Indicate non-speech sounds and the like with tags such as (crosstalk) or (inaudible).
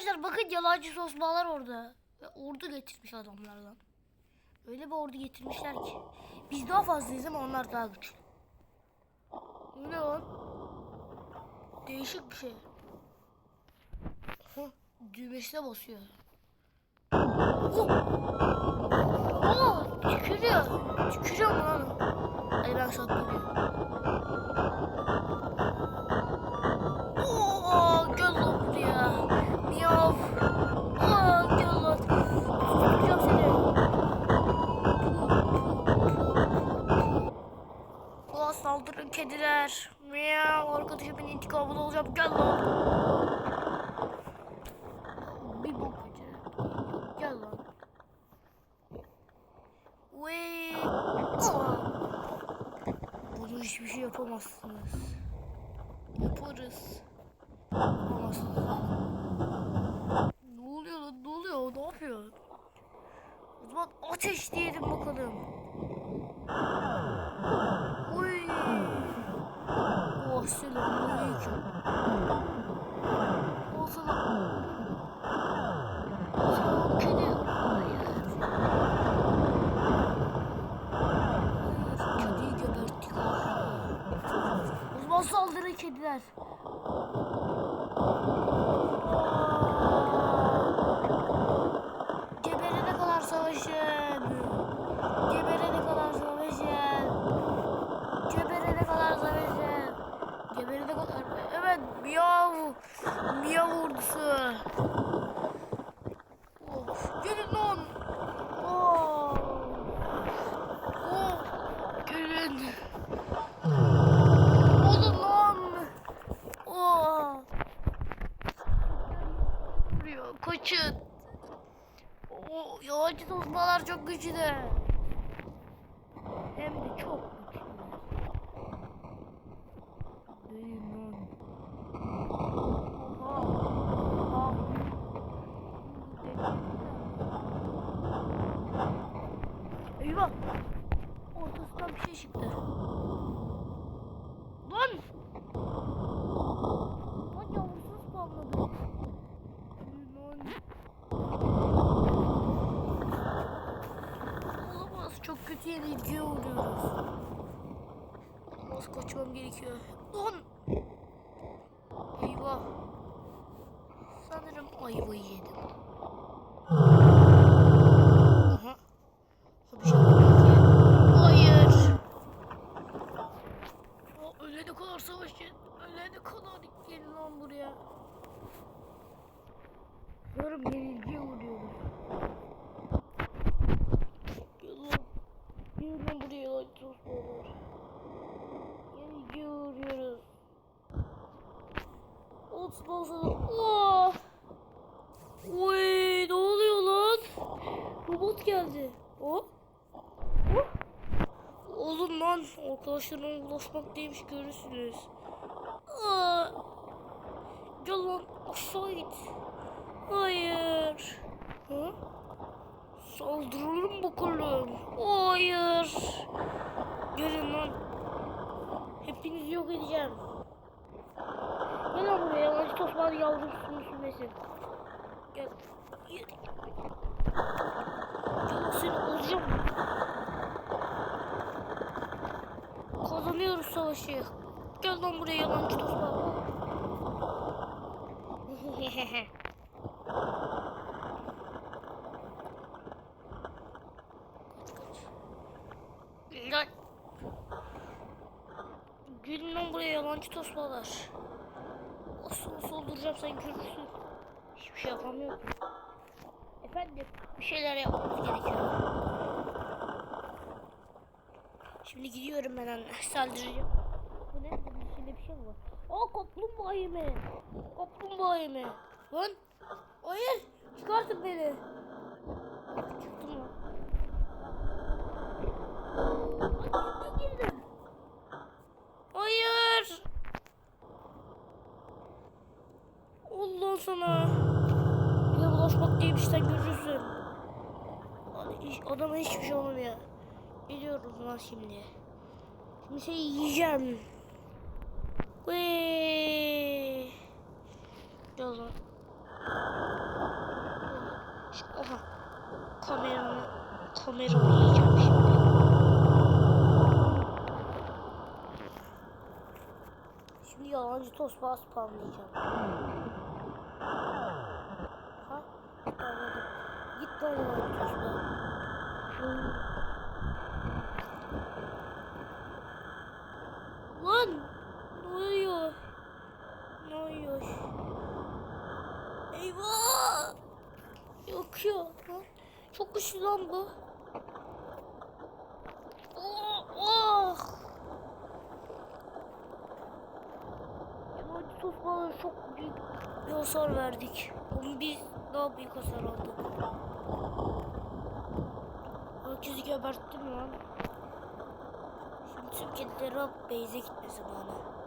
Arkadaşlar bakın yalancı sosmalar orada. Ve ordu getirmiş adamlardan. Öyle bir ordu getirmişler ki. Biz daha fazlayız ama onlar daha güçlü. Bu ne lan? Değişik bir şey. Hı, düğmesine basıyor. Oh! Aa, tükürüyor. Tükürüyor mu lan? Ay ben saklanıyorum. Kediler. Miyav. Arkadaşımın intikamını alacağım. Gel lan. Bir beceremem. Gel lan. Ve bunu hiçbir şey yapamazsınız. Yaparız. Yapamazsınız. Ne oluyor lan? Ne oluyor? Ne yapıyor? O zaman ateş diyelim bakalım. Uy. Oh selamünaleyküm. O sana... O sana kedi. Hayır. Hayır, kediyi geberttik. O zaman saldırın kediler. Geberene kadar savaşın. Geberene kadar savaşın. Geberene kadar savaşın. Geberene kadar. Evet, miyav. Miyav ordusu. Oh, gelin lan. Oh. Oh, gelin. Olun lan. Oh. Vuruyor, kaçın. O yalancı tosmalar çok güçlü. Hem de çok güçlü. Değil lan. Oha. Oha. Eyvah. Ortasından bir şey çıktı. Lan. Lan yavrusu spamladı. Lan. Olamaz. Çok kötü yenilgiye uğruyoruz. Olamaz. Kaçmam gerekiyor. Lan. Eyvah. Sanırım ayvayı yedim. Aha. Şey. Hayır. O ölene kadar savaşın. Ölene kadar gelin lan buraya. Sanırım yenilgiye uğruyoruz. Gel lan. Gel lan buraya lan tosmalar. Yenilgiye uğruyoruz. Sana. Oh! Oy ne oluyor lan? Robot geldi. O? O? Oğlum lan arkadaşlarına ulaşmak değilmiş görürsünüz. Aa! Gel lan aşağı git. Hayır. Ha? Saldıralım bakalım. Hayır. Gelin lan. Hepinizi yok edeceğim. Gel buraya yalancı tosmağı yavrusunun sürmesin. Gel. Gel. Seni alacağım. Kazanıyoruz savaşı. Gel lan buraya yalancı tosmağı. Lan. (laughs) Gelin lan buraya yalancı tosmalar. Nasıl nasıl öldüreceğim sen görürsün. Hiçbir şey yapamıyorum. Efendim bir şeyler yapmamız gerekiyor. Şimdi gidiyorum ben anne. Saldıracağım. Bu ne? Bunun içinde bir şey mi var? Aa kaplumbağa yemi. Kaplumbağa yemi. Lan. Hayır. Çıkartın beni. Çıktım lan. Lan içine girdim. Hayır. Allah sana. Bir de bulaşmak değilmiş sen görürsün. Hiç- Adama hiçbir şey olmuyor. Gidiyorum lan şimdi. Şimdi seni yiyeceğim. Vee. Gel lan. kameramı kameramı yiyeceğim şimdi. Şimdi yalancı tosbağa spamlayacağım. Ha? Spamladım. Git yalancı tosbağa. Lan! Ne oluyor? Ne oluyor? Eyvah! Yakıyor lan. Çok güçlü lan bu. Oh! oh. Yalancı tosbağa çok büyük bir hasar verdik. Onu biz daha büyük hasar aldık. Herkesi geberttim lan. Şimdi tüm kedileri alıp Beyze gitme zamanı.